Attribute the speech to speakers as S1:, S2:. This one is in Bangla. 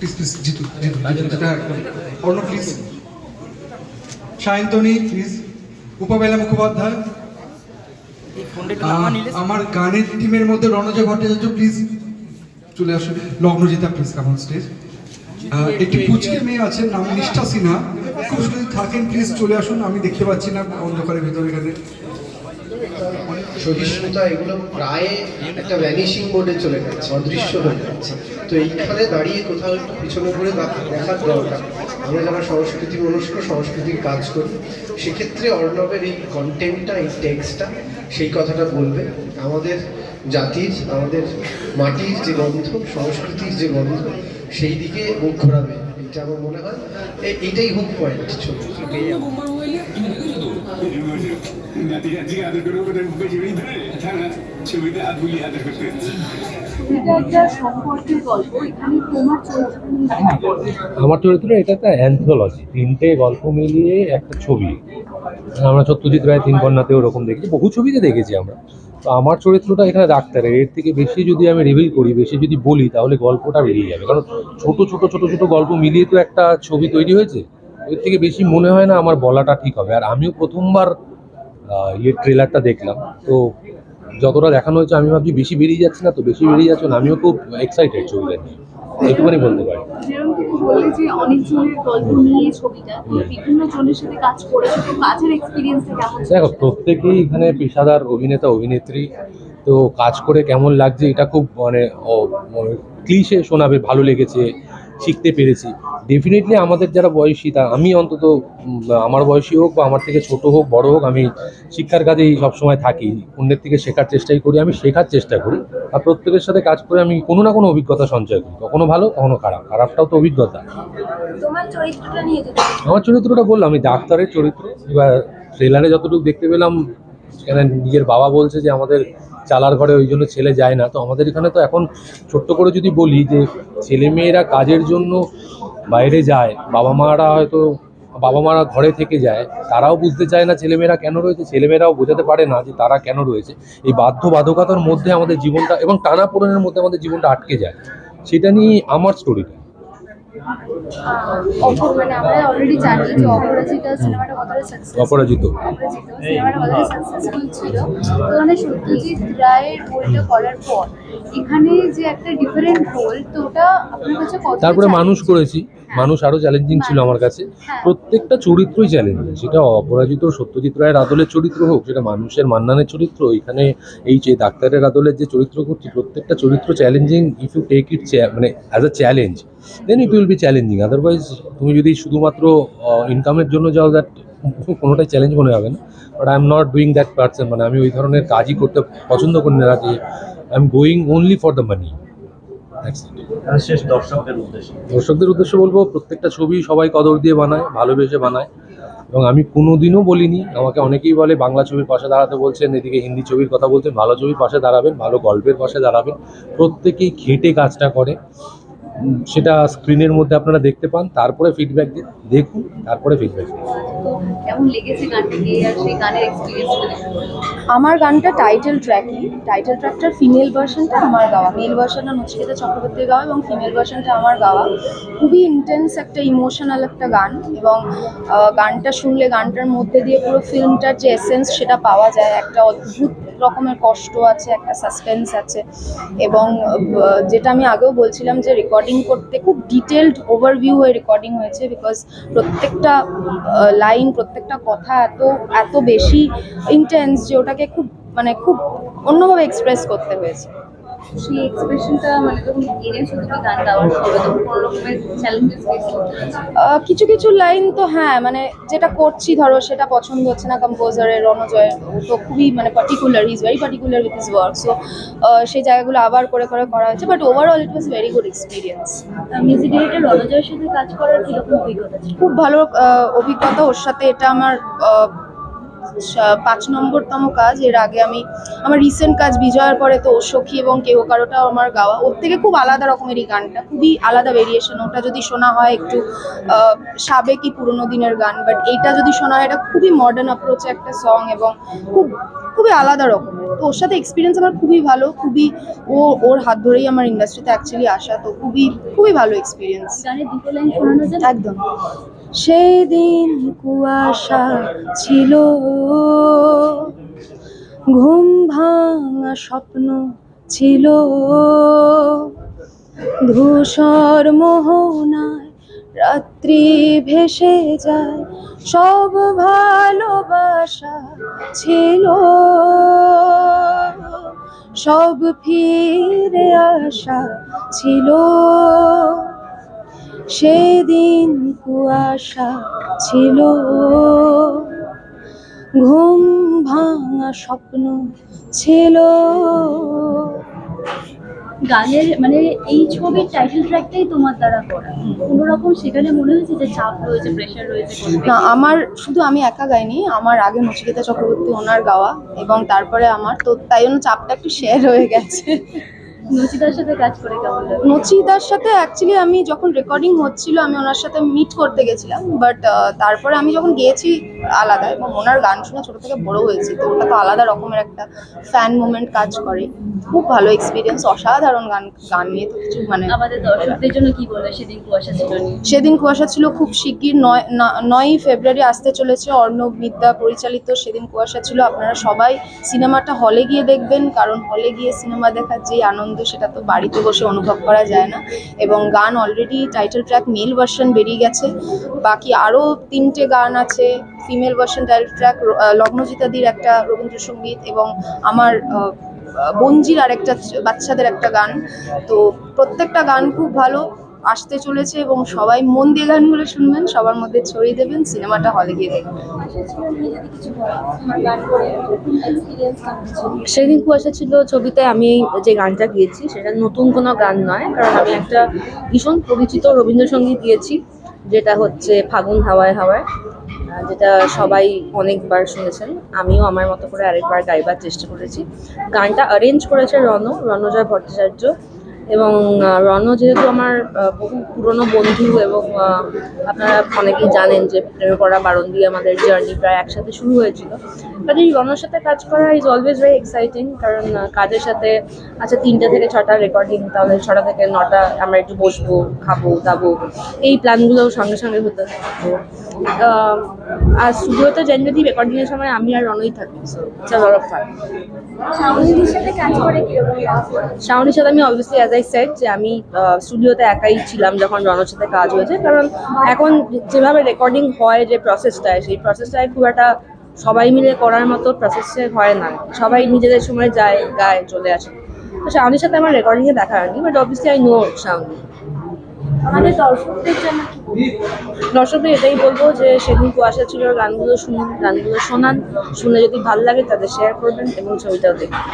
S1: Please please Jitu please Sayantani please উপবেলা Mukhopadhyay আমার গানের টিমের মধ্যে রণজয় ভট্টাচার্য প্লিজ চলে আসুন। লগ্নজিতা প্লিজ কামন স্টেজ একটি পুচকে মেয়ে আছেন নাম নিষ্ঠা সিনহা। খুব যদি থাকেন প্লিজ চলে আসুন। আমি দেখতে পাচ্ছি না অন্ধকারের ভিতরে এখানে।
S2: সহিষ্ণুতা এগুলো প্রায় একটা ভ্যানিশিং মোডে চলে গেছে অদৃশ্য হয়ে যাচ্ছে। তো এইখানে দাঁড়িয়ে কোথাও একটু পিছনে ঘুরে দেখার দরকার। আমরা যারা সংস্কৃতি মনস্ক সংস্কৃতির কাজ করি, সেক্ষেত্রে অর্ণবের এই কন্টেন্টটা এই টেক্সটটা সেই কথাটা বলবে। আমাদের জাতির, আমাদের মাটির যে গন্ধ, সংস্কৃতির যে গন্ধ, সেই দিকে মুখ ঘোরাবে। এটা আমার মনে হয় এইটাই হুক পয়েন্ট ছবি।
S3: আমার চরিত্র এটা একটা অ্যান্থোলজি তিনটে গল্প মিলিয়ে একটা ছবি। আমরা সত্যজিৎ রায়, তিন কন্যাতে ওরকম দেখেছি বহু ছবিতে দেখেছি আমরা। তো আমার চরিত্রটা এখানে ডাক্তারের এর থেকে বেশি যদি আমি রিভিল করি, বেশি যদি বলি, তাহলে গল্পটা বেরিয়ে যাবে। কারণ ছোট ছোট ছোট ছোট গল্প মিলিয়ে তো একটা ছবি তৈরি হয়েছে। এর থেকে বেশি মনে হয় না আমার বলাটা ঠিক হবে। আর আমিও প্রথমবার ইয়ে ট্রেলারটা দেখলাম। তো যতটা দেখানো হয়েছে আমি ভাবছি বেশি বেরিয়ে যাচ্ছে না তো বেশি বেরিয়ে যাচ্ছে না। আমিও খুব এক্সাইটেড ছবিটা নিয়ে। বলতে পারি? দেখো প্রত্যেকেই এখানে পেশাদার অভিনেতা অভিনেত্রী। তো কাজ করে কেমন লাগছে এটা খুব মানে ক্লিশে শোনাবে ভালো লেগেছে। শিখতে পেরেছি। ডেফিনেটলি আমাদের যারা বয়সী তা আমি অন্তত আমার বয়সী হোক বা আমার থেকে ছোট হোক বড় হোক আমি শিক্ষার কাজেই সবসময় থাকি। অন্যের থেকে শেখার চেষ্টাই করি আমি শেখার চেষ্টা করি। আর প্রত্যেকের সাথে কাজ করে আমি কোনো না কোনো অভিজ্ঞতা সঞ্চয় করি। কখনো ভালো কখনো খারাপ। খারাপটাও তো অভিজ্ঞতা। আমার চরিত্রটা বললাম আমি ডাক্তারের চরিত্র। এবার ট্রেলারে যতটুকু দেখতে পেলাম নিজের বাবা বলছে যে আমাদের চালার ঘরে ওই জন্য ছেলে যায় না। তো আমাদের এখানে তো এখন ছোট্ট করে যদি বলি যে ছেলেমেয়েরা কাজের জন্য বাইরে যায়, বাবা মারা হয়তো, বাবা মারা ঘরে থেকে যায়, তারাও বুঝতে চায় না ছেলেমেয়েরা কেন রয়েছে। ছেলেমেয়েরাও বোঝাতে পারে না যে তারা কেন রয়েছে। এই বাধ্যবাধকতার মধ্যে আমাদের জীবনটা এবং টানাপোড়েনের মধ্যে আমাদের জীবনটা আটকে যায়। সেটা নিয়ে আমার স্টোরিটা
S4: মানে আমরা অলরেডি জানি যে অপরাজিতা সিনেমাটা কতটা সাকসেস
S3: অপরাজিত।
S4: অপরাজিতা সিনেমাটা কতটা সাকসেসফুল ছিল। তো মানে সত্যজিৎ রায়ের রোলটা করার পর এখানে যে একটা ডিফারেন্ট রোল তো ওটা আপনার কাছে কত
S3: তারপরে মানুষ করেছি। মানুষ আরও চ্যালেঞ্জিং ছিল আমার কাছে।
S4: হ্যাঁ।
S3: প্রত্যেকটা চরিত্রই চ্যালেঞ্জিং সেটা অপরাজিত সত্যজিৎ রায়ের আদলের চরিত্র হোক সেটা মানুষের মান্নানের চরিত্র এখানে এই যে ডাক্তারের আদলের যে চরিত্র করছি প্রত্যেকটা চরিত্র challenging if you take it মানে as a challenge then it will be challenging otherwise তুমি যদি শুধুমাত্র ইনকামের জন্য যাও দ্যাট কোনোটাই চ্যালেঞ্জ মনে হবে না। But I am not doing that person মানে আমি ওই ধরনের কাজই করতে পছন্দ করি না যে I am going only for the money
S5: শেষ দর্শকদের উদ্দেশ্যে।
S3: দর্শকদের উদ্দেশ্য বলব প্রত্যেকটা ছবি সবাই কদর দিয়ে বানায় ভালোবেসে বানায়। এবং আমি কোনোদিনও বলিনি আমাকে অনেকেই বলে বাংলা ছবির পাশে দাঁড়াতে বলছেন এদিকে হিন্দি ছবির কথা বলছেন ভালো ছবির পাশে দাঁড়াবেন ভালো গল্পের পাশে দাঁড়াবেন। প্রত্যেকেই খেটে কাজটা করে। সেটা স্ক্রিনের মধ্যে আপনারা দেখতে পান তারপরে ফিডব্যাক দিন দেখুন তারপরে ফিডব্যাক দিন
S4: কেমন লেগেছে গানটা সেই গানের এক্সপিরিয়েন্সটা
S6: আমার গানটা টাইটেল ট্র্যাকই টাইটেল ট্র্যাকটার ফিমেল ভার্সনটা আমার গাওয়া। মেল ভার্সনটা নচিকেতা চক্রবর্তীর গাওয়া এবং ফিমেল ভার্সনটা আমার গাওয়া। খুবই ইন্টেন্স একটা ইমোশনাল একটা গান এবং গানটা শুনলে গানটার মধ্যে দিয়ে পুরো ফিল্মটার যে এসেন্স সেটা পাওয়া যায়। একটা অদ্ভুত রকমের কষ্ট আছে, একটা সাসপেন্স আছে এবং যেটা আমি আগেও বলছিলাম যে রেকর্ডিং করতে খুব ডিটেলড ওভারভিউ হয়ে রেকর্ডিং হয়েছে বিকজ প্রত্যেকটা লাইন প্রত্যেকটা কথা এত এত বেশি ইন্টেন্স যে ওটাকে খুব মানে খুব অন্যভাবে এক্সপ্রেস করতে হয়েছে।
S4: সেই এক্সপ্রেশনটা মানে যখন এনেছো তুমি গান গাওয়ার সময় তখন কোনো রকমের চ্যালেঞ্জেস ফেস করতে
S6: কিছু কিছু লাইন তো হ্যাঁ মানে যেটা করছি ধরো সেটা পছন্দ হচ্ছে না কম্পোজারের রণজয়ের তো খুবই মানে particular is very particular with his work so সেই জায়গাগুলো আবার করে করে করা হয়েছে but overall it was very good experience
S4: music director রণজয়ের সাথে কাজ করার কীরকম অভিজ্ঞতা
S6: খুব ভালো অভিজ্ঞতা ওর সাথে এটা আমার পাঁচ নম্বরতম কাজ এর আগে আমি আমার রিসেন্ট কাজ বিজয়ের পরে তো সখী এবং কেউ কারোটাও আমার গাওয়া। ওর থেকে খুব আলাদা রকমের এই গানটা খুবই আলাদা ভেরিয়েশন ওটা যদি শোনা হয় একটু আহ, সাবেকি পুরোনো দিনের গান বাট এইটা যদি শোনা হয় এটা খুবই মডার্ন অ্যাপ্রোচে একটা সং এবং খুব খুবই আলাদা রকমের তো ওর সাথে এক্সপিরিয়েন্স আমার খুবই ভালো খুবই ও ওর হাত ধরেই আমার ইন্ডাস্ট্রিতে অ্যাকচুয়ালি আসা তো খুবই খুবই ভালো এক্সপিরিয়েন্স
S4: গানের
S6: একদম সেদিন কুয়াশা ছিল। ঘুম ভাঙা স্বপ্ন ছিল। ধূসর মোহনায় রাত্রি ভেসে যায়, সব ভালোবাসা ছিল। সব ফিরে আসা ছিল। সেদিন কুয়াশা ছিল ঘুম ভাঙা স্বপ্ন ছিল।
S4: গানের মানে এই ছবির টাইটেল ট্র্যাকটাই তোমার দ্বারা করা। কোনো রকম সেখানে মনে হয়েছে যে চাপ রয়েছে প্রেশার রয়েছে
S6: না আমার শুধু আমি একা গাইনি আমার আগে নচিকেতা চক্রবর্তী ওনার গাওয়া এবং তারপরে আমার তো তাই জন্য চাপটা একটু শেয়ার হয়ে গেছে।
S4: নচিতার সাথে কাজ করে কেমন লাগে
S6: নচিদার সাথে অ্যাকচুয়ালি আমি যখন রেকর্ডিং হচ্ছিল আমি ওনার সাথে মিট করতে গেছিলাম বাট তারপরে আমি যখন গিয়েছি আলাদা এবং ওনার গান শুনে ছোটো থেকে বড় হয়েছি তো ওটা তো আলাদা রকমের একটা ফ্যান মুভমেন্ট কাজ করে। খুব ভালো এক্সপিরিয়েন্স অসাধারণ গান গান নিয়ে তো কিছু মানে
S4: আমাদের দর্শকদের জন্য কি বলবে সেদিন কুয়াশা ছিল
S6: সেদিন কুয়াশা ছিল খুব শিগগির নয় নয়ই ফেব্রুয়ারি আসতে চলেছে অর্ণব মিদ্যা পরিচালিত সেদিন কুয়াশা ছিল। আপনারা সবাই সিনেমাটা হলে গিয়ে দেখবেন কারণ হলে গিয়ে সিনেমা দেখার যে আনন্দ সেটা তো বাড়িতে বসে অনুভব করা যায় না। এবং গান already title track male version বেরিয়ে গেছে। বাকি আরও তিনটে গান আছে ফিমেল ভার্সন টাইটেল ট্র্যাক লগ্নজিতাদির একটা রবীন্দ্রসঙ্গীত এবং আমার বঞ্জির আরেকটা বাচ্চাদের একটা গান। তো প্রত্যেকটা গান খুব ভালো। আসতে চলেছে এবং সবাই মন দিয়ে গানগুলো শুনবেন, সবার মধ্যে ছড়িয়ে দেবেন, সিনেমাটা হলে গিয়ে দেখবেন।
S7: সেদিন কুয়াশা ছিল ছবিতে আমি যে গানটা গিয়েছি, সেটা নতুন কোনো গান নয়, কারণ আমি একটা ভীষণ পরিচিত রবীন্দ্রসঙ্গীত গিয়েছি, যেটা হচ্ছে ফাগুন হাওয়ায় হাওয়ায় যেটা সবাই অনেকবার শুনেছেন। আমিও আমার মতো করে আরেকবার গাইবার চেষ্টা করেছি। গানটা অ্যারেঞ্জ করেছে রণ রণজয় ভট্টাচার্য। এবং রণও যেহেতু আমার বহু পুরনো বন্ধু এবং আপনারা অনেকেই জানেন যে প্রেমে পড়া বারণ দিয়ে আমাদের জার্নি প্রায় একসাথে শুরু হয়েছিল। কাজে রণর সাথে কাজ করা ইজ অলওয়েজ ভেরি এক্সাইটিং কারণ কাজের সাথে আচ্ছা তিনটা থেকে ছটা রেকর্ডিং তাহলে ছটা থেকে নটা আমরা একটু বসবো খাব দাবো এই প্ল্যানগুলো সঙ্গে সঙ্গে হতে আহ, আর স্টুডিওতে জেনারেলি রেকর্ডিংয়ের সময় আমি আর রনই থাকি so it's a lot of fun
S4: শাওনিদির সাথে কাজ করে কীরকম লাগছে?
S7: শাওনির সাথে আমি অবভিয়াসলি অ্যাজ আই সেট যে আমি স্টুডিওতে একাই ছিলাম যখন রনর সাথে কাজ হয়েছে কারণ এখন যেভাবে রেকর্ডিং হয় যে প্রসেসটায় সেই প্রসেসটায় খুব একটা সবাই মিলে করার মতো প্রসেসে হয় না। সবাই নিজেদের সময় যায় গায়ে চলে আসে। তো শাওনির সাথে আমার রেকর্ডিংয়ে দেখা হয়নি but obviously I know Shaoni.
S4: আমাদের দর্শকদের জন্য
S7: দর্শকদের এটাই বলব যে সেদিন কুয়াশা ছিল গানগুলো শুনুন গানগুলো শোনান। শুনে যদি ভালো লাগে তাদের শেয়ার করবেন এবং ছবিটাও দেখবেন।